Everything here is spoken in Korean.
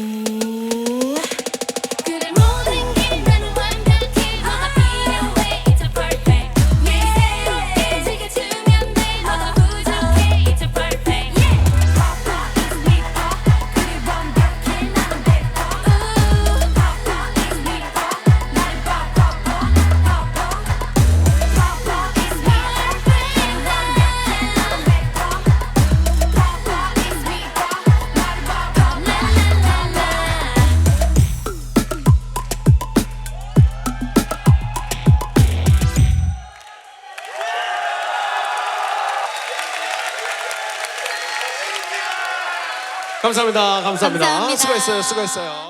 me. 감사합니다. 감사합니다. 감사합니다. 수고했어요. 수고했어요.